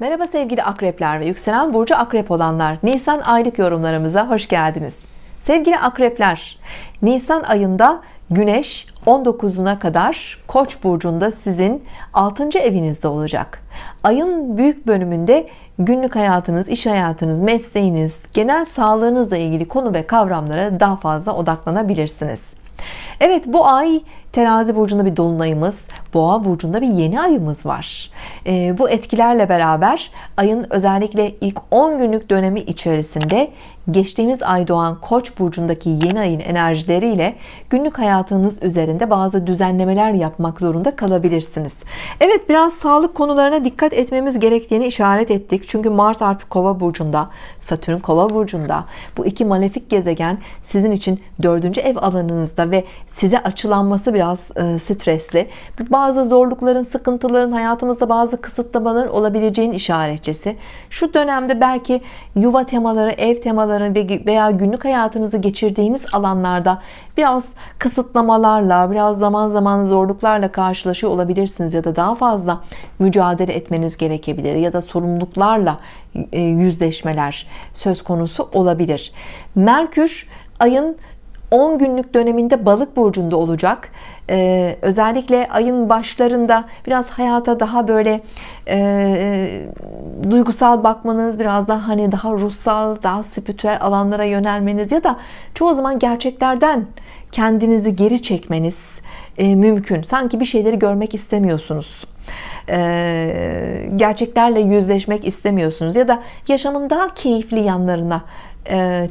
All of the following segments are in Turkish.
Merhaba sevgili akrepler ve yükselen burcu akrep olanlar. Nisan aylık yorumlarımıza hoş geldiniz. Sevgili akrepler, Nisan ayında Güneş 19'una kadar Koç burcunda sizin 6. evinizde olacak. Ayın büyük bölümünde günlük hayatınız, iş hayatınız, mesleğiniz, genel sağlığınızla ilgili konu ve kavramlara daha fazla odaklanabilirsiniz. Evet bu ay terazi burcunda bir dolunayımız, boğa burcunda bir yeni ayımız var. Ee, bu etkilerle beraber ayın özellikle ilk 10 günlük dönemi içerisinde geçtiğimiz ay doğan koç burcundaki yeni ayın enerjileriyle günlük hayatınız üzerinde bazı düzenlemeler yapmak zorunda kalabilirsiniz. Evet biraz sağlık konularına dikkat etmemiz gerektiğini işaret ettik. Çünkü Mars artık kova burcunda, Satürn kova burcunda. Bu iki malefik gezegen sizin için dördüncü ev alanınızda ve size açılanması biraz e, stresli. Bazı zorlukların, sıkıntıların, hayatımızda bazı kısıtlamaların olabileceğinin işaretçisi. Şu dönemde belki yuva temaları, ev temaları veya günlük hayatınızı geçirdiğiniz alanlarda biraz kısıtlamalarla, biraz zaman zaman zorluklarla karşılaşıyor olabilirsiniz ya da daha fazla mücadele etmeniz gerekebilir ya da sorumluluklarla e, yüzleşmeler söz konusu olabilir. Merkür ayın 10 günlük döneminde balık burcunda olacak ee, özellikle ayın başlarında biraz hayata daha böyle e, duygusal bakmanız biraz daha hani daha ruhsal daha spiritüel alanlara yönelmeniz ya da çoğu zaman gerçeklerden kendinizi geri çekmeniz e, mümkün. Sanki bir şeyleri görmek istemiyorsunuz. E, gerçeklerle yüzleşmek istemiyorsunuz ya da yaşamın daha keyifli yanlarına e,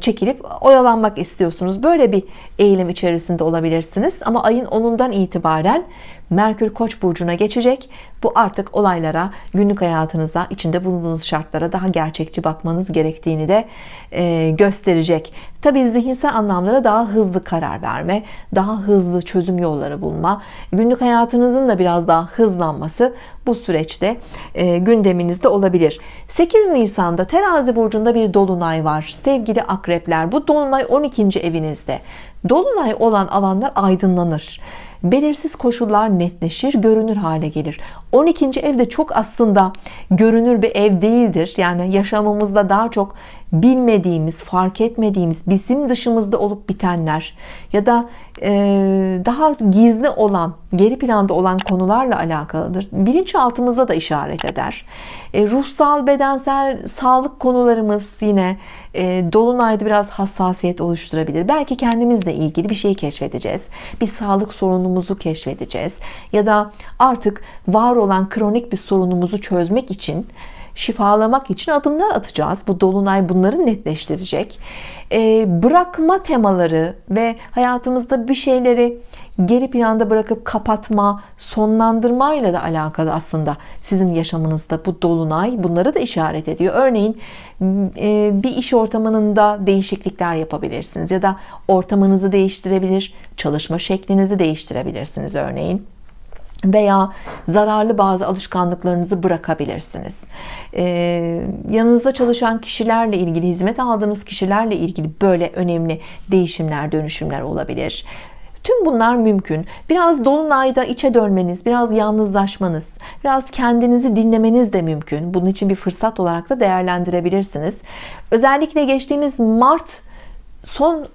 çekilip oyalanmak istiyorsunuz. Böyle bir eğilim içerisinde olabilirsiniz. Ama ayın 10'undan itibaren Merkür Koç burcuna geçecek. Bu artık olaylara, günlük hayatınızda, içinde bulunduğunuz şartlara daha gerçekçi bakmanız gerektiğini de e, gösterecek. Tabii zihinsel anlamlara daha hızlı karar verme, daha hızlı çözüm yolları bulma, günlük hayatınızın da biraz daha hızlanması bu süreçte e, gündeminizde olabilir. 8 Nisan'da Terazi burcunda bir dolunay var. Sevgili akrepler, bu dolunay 12. evinizde. Dolunay olan alanlar aydınlanır belirsiz koşullar netleşir, görünür hale gelir. 12. evde çok aslında görünür bir ev değildir. Yani yaşamımızda daha çok bilmediğimiz, fark etmediğimiz, bizim dışımızda olup bitenler ya da e, daha gizli olan, geri planda olan konularla alakalıdır. Bilinçaltımıza da işaret eder. E, ruhsal, bedensel, sağlık konularımız yine e, dolunayda biraz hassasiyet oluşturabilir. Belki kendimizle ilgili bir şey keşfedeceğiz. Bir sağlık sorunumuzu keşfedeceğiz. Ya da artık var olan kronik bir sorunumuzu çözmek için şifalamak için adımlar atacağız. Bu dolunay bunları netleştirecek. E, bırakma temaları ve hayatımızda bir şeyleri geri planda bırakıp kapatma, sonlandırma ile de alakalı aslında sizin yaşamınızda bu dolunay bunları da işaret ediyor. Örneğin e, bir iş ortamında değişiklikler yapabilirsiniz ya da ortamınızı değiştirebilir, çalışma şeklinizi değiştirebilirsiniz örneğin veya zararlı bazı alışkanlıklarınızı bırakabilirsiniz. Ee, yanınızda çalışan kişilerle ilgili, hizmet aldığınız kişilerle ilgili böyle önemli değişimler, dönüşümler olabilir. Tüm bunlar mümkün. Biraz dolunayda içe dönmeniz, biraz yalnızlaşmanız, biraz kendinizi dinlemeniz de mümkün. Bunun için bir fırsat olarak da değerlendirebilirsiniz. Özellikle geçtiğimiz Mart son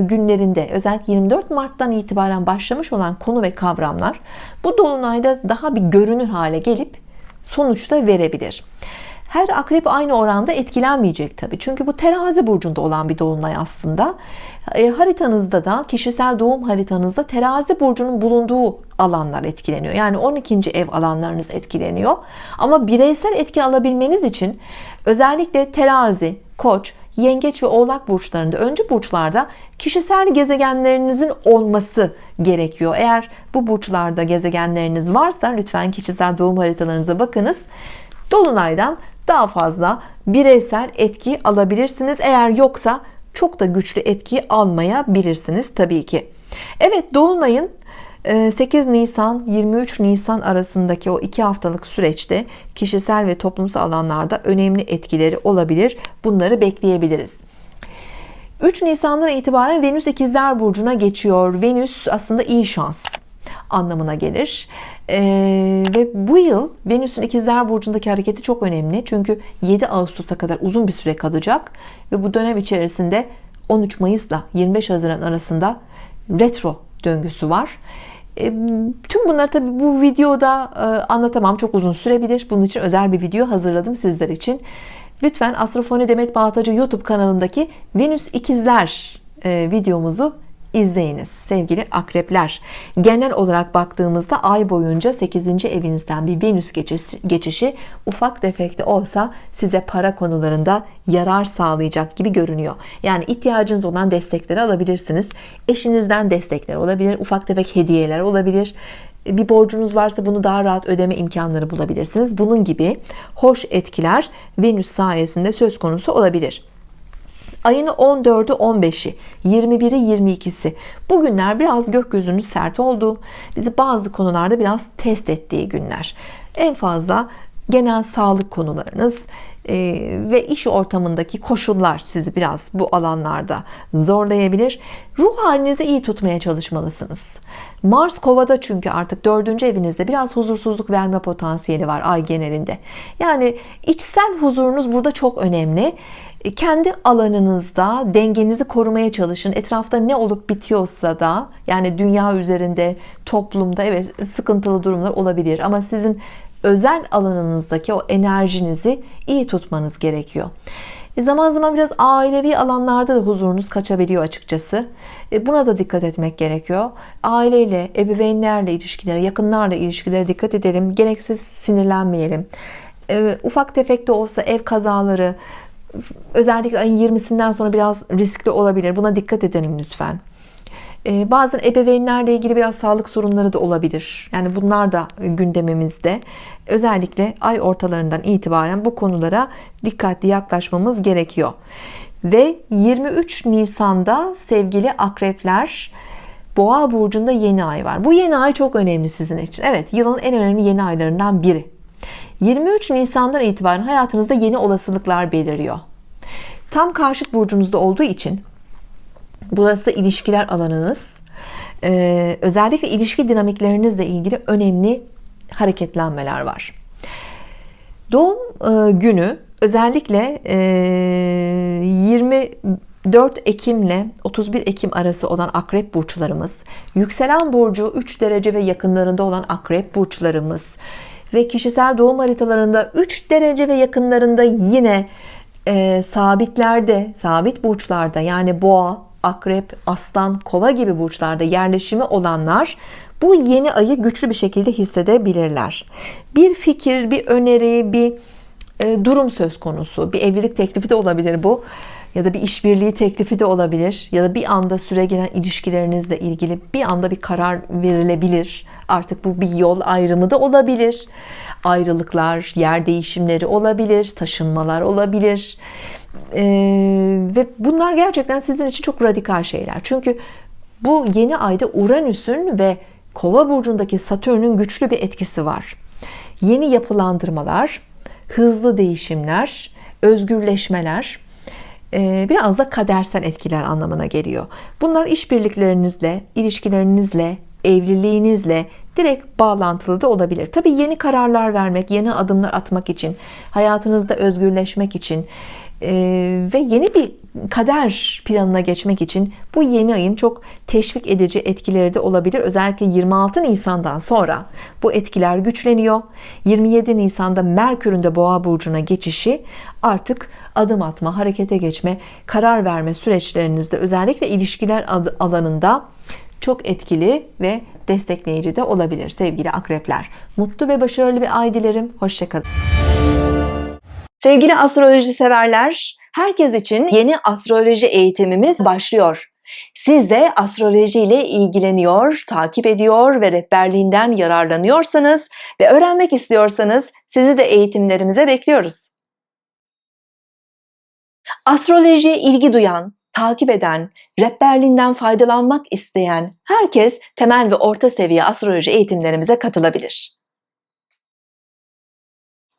günlerinde özellikle 24 Mart'tan itibaren başlamış olan konu ve kavramlar bu dolunayda daha bir görünür hale gelip sonuçta verebilir. Her akrep aynı oranda etkilenmeyecek tabi. Çünkü bu terazi burcunda olan bir dolunay aslında. E, haritanızda da kişisel doğum haritanızda terazi burcunun bulunduğu alanlar etkileniyor. Yani 12. ev alanlarınız etkileniyor. Ama bireysel etki alabilmeniz için özellikle terazi, koç, yengeç ve oğlak burçlarında öncü burçlarda kişisel gezegenlerinizin olması gerekiyor. Eğer bu burçlarda gezegenleriniz varsa lütfen kişisel doğum haritalarınıza bakınız. Dolunaydan daha fazla bireysel etki alabilirsiniz. Eğer yoksa çok da güçlü etki almayabilirsiniz tabii ki. Evet Dolunay'ın 8 ee, Nisan 23 Nisan arasındaki o iki haftalık süreçte kişisel ve toplumsal alanlarda önemli etkileri olabilir. Bunları bekleyebiliriz. 3 Nisan'dan itibaren Venüs ikizler burcuna geçiyor. Venüs aslında iyi şans. anlamına gelir. Ee, ve bu yıl Venüs'ün ikizler burcundaki hareketi çok önemli. Çünkü 7 Ağustos'a kadar uzun bir süre kalacak ve bu dönem içerisinde 13 Mayıs'la 25 Haziran arasında retro döngüsü var. E, tüm bunları tabii bu videoda e, anlatamam. Çok uzun sürebilir. Bunun için özel bir video hazırladım sizler için. Lütfen Astrofoni Demet Bağatacı YouTube kanalındaki Venüs İkizler e, videomuzu izleyiniz sevgili akrepler. Genel olarak baktığımızda ay boyunca 8. evinizden bir Venüs geçişi, geçişi ufak defekte olsa size para konularında yarar sağlayacak gibi görünüyor. Yani ihtiyacınız olan destekleri alabilirsiniz. Eşinizden destekler olabilir, ufak tefek hediyeler olabilir bir borcunuz varsa bunu daha rahat ödeme imkanları bulabilirsiniz. Bunun gibi hoş etkiler Venüs sayesinde söz konusu olabilir. Ayın 14'ü 15'i 21'i 22'si bugünler biraz gökyüzünün sert olduğu bizi bazı konularda biraz test ettiği günler. En fazla genel sağlık konularınız e, ve iş ortamındaki koşullar sizi biraz bu alanlarda zorlayabilir. Ruh halinizi iyi tutmaya çalışmalısınız. Mars kovada çünkü artık dördüncü evinizde biraz huzursuzluk verme potansiyeli var ay genelinde. Yani içsel huzurunuz burada çok önemli kendi alanınızda dengenizi korumaya çalışın. Etrafta ne olup bitiyorsa da yani dünya üzerinde, toplumda evet sıkıntılı durumlar olabilir ama sizin özel alanınızdaki o enerjinizi iyi tutmanız gerekiyor. E zaman zaman biraz ailevi alanlarda da huzurunuz kaçabiliyor açıkçası. E buna da dikkat etmek gerekiyor. Aileyle, ebeveynlerle ilişkilere, yakınlarla ilişkilere dikkat edelim. Gereksiz sinirlenmeyelim. E, ufak tefek de olsa ev kazaları, özellikle ayın 20'sinden sonra biraz riskli olabilir. Buna dikkat edelim lütfen. Ee, bazen ebeveynlerle ilgili biraz sağlık sorunları da olabilir. Yani bunlar da gündemimizde. Özellikle ay ortalarından itibaren bu konulara dikkatli yaklaşmamız gerekiyor. Ve 23 Nisan'da sevgili akrepler Boğa burcunda yeni ay var. Bu yeni ay çok önemli sizin için. Evet, yılın en önemli yeni aylarından biri. 23 Nisan'dan itibaren hayatınızda yeni olasılıklar beliriyor. Tam karşıt burcunuzda olduğu için burası da ilişkiler alanınız. Ee, özellikle ilişki dinamiklerinizle ilgili önemli hareketlenmeler var. Doğum e, günü özellikle e, 24 Ekim ile 31 Ekim arası olan akrep burçlarımız, yükselen burcu 3 derece ve yakınlarında olan akrep burçlarımız, ve kişisel doğum haritalarında 3 derece ve yakınlarında yine e, sabitlerde, sabit burçlarda yani boğa, akrep, aslan, kova gibi burçlarda yerleşimi olanlar bu yeni ayı güçlü bir şekilde hissedebilirler. Bir fikir, bir öneri, bir e, durum söz konusu. Bir evlilik teklifi de olabilir bu. Ya da bir işbirliği teklifi de olabilir. Ya da bir anda süre gelen ilişkilerinizle ilgili bir anda bir karar verilebilir. Artık bu bir yol ayrımı da olabilir. Ayrılıklar, yer değişimleri olabilir, taşınmalar olabilir. Ee, ve bunlar gerçekten sizin için çok radikal şeyler. Çünkü bu yeni ayda Uranüs'ün ve Kova burcundaki Satürn'ün güçlü bir etkisi var. Yeni yapılandırmalar, hızlı değişimler, özgürleşmeler biraz da kadersel etkiler anlamına geliyor. Bunlar işbirliklerinizle, ilişkilerinizle, evliliğinizle direkt bağlantılı da olabilir. Tabii yeni kararlar vermek, yeni adımlar atmak için, hayatınızda özgürleşmek için e, ve yeni bir kader planına geçmek için bu yeni ayın çok teşvik edici etkileri de olabilir. Özellikle 26 Nisan'dan sonra bu etkiler güçleniyor. 27 Nisan'da Merkür'ün de Boğa burcuna geçişi artık adım atma, harekete geçme, karar verme süreçlerinizde özellikle ilişkiler alanında çok etkili ve destekleyici de olabilir sevgili akrepler. Mutlu ve başarılı bir ay dilerim. Hoşçakalın. Sevgili astroloji severler, herkes için yeni astroloji eğitimimiz başlıyor. Siz de astroloji ile ilgileniyor, takip ediyor ve rehberliğinden yararlanıyorsanız ve öğrenmek istiyorsanız sizi de eğitimlerimize bekliyoruz. Astrolojiye ilgi duyan, takip eden, rehberliğinden faydalanmak isteyen herkes temel ve orta seviye astroloji eğitimlerimize katılabilir.